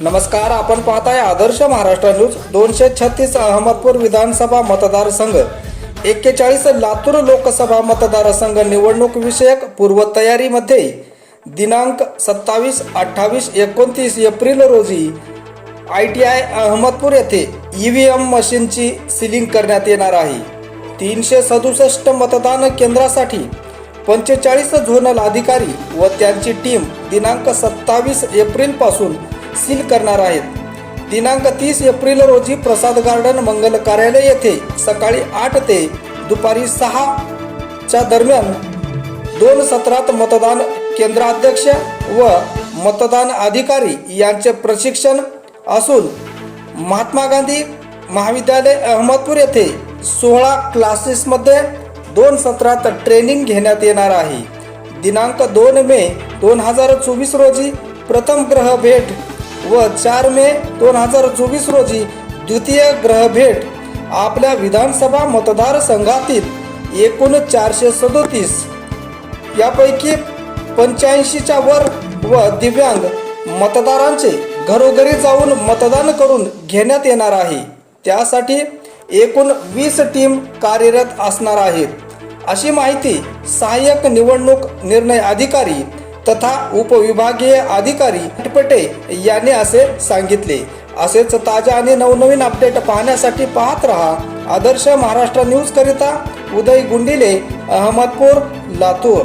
नमस्कार आपण पाहताय आदर्श महाराष्ट्र न्यूज दोनशे छत्तीस अहमदपूर विधानसभा मतदारसंघ. एक्केचाळीस लातूर लोकसभा मतदारसंघ निवडणूक विषयक पूर्वतयारीमध्ये. दिनांक सत्तावीस अठ्ठावीस एकोणतीस एप्रिल रोजी आय टी आय अहमदपूर येथे ई व्ही एम मशीनची सिलिंग करण्यात येणार आहे. तीनशे सदुसष्ट मतदान केंद्रासाठी पंचेचाळीस झोनल अधिकारी व त्यांची टीम दिनांक सत्तावीस एप्रिलपासून सील करणार आहेत. दिनांक तीस एप्रिल रोजी प्रसाद गार्डन मंगल कार्यालय येथे सकाळी आठ ते दुपारी सहाच्या दरम्यान दोन सत्रात मतदान केंद्राध्यक्ष व मतदान अधिकारी यांचे प्रशिक्षण असून महात्मा गांधी महाविद्यालय अहमदपूर येथे सोळा क्लासेसमध्ये दोन सत्रात ट्रेनिंग घेण्यात येणार आहे. दिनांक दोन मे दोन हजार चोवीस रोजी प्रथम ग्रह भेट व चार मे दोन हजार चोवीस रोजी द्वितीय ग्रह भेट आपल्या विधानसभा मतदारसंघातील एकूण चारशे सदोतीस. यापैकी पंच्याऐंशीच्या वर व दिव्यांग मतदारांचे घरोघरी जाऊन मतदान करून घेण्यात येणार आहे. त्यासाठी एकूण वीस टीम कार्यरत असणार आहेत. अशी माहिती सहाय्यक निवडणूक निर्णय अधिकारी तथा उपविभागीय अधिकारी पटे यांनी असे सांगितले. असेच ताज्या आणि नवनवीन अपडेट पाहण्यासाठी पाहत रहा आदर्श महाराष्ट्र न्यूज करिता उदय गुंडिले अहमदपूर लातूर.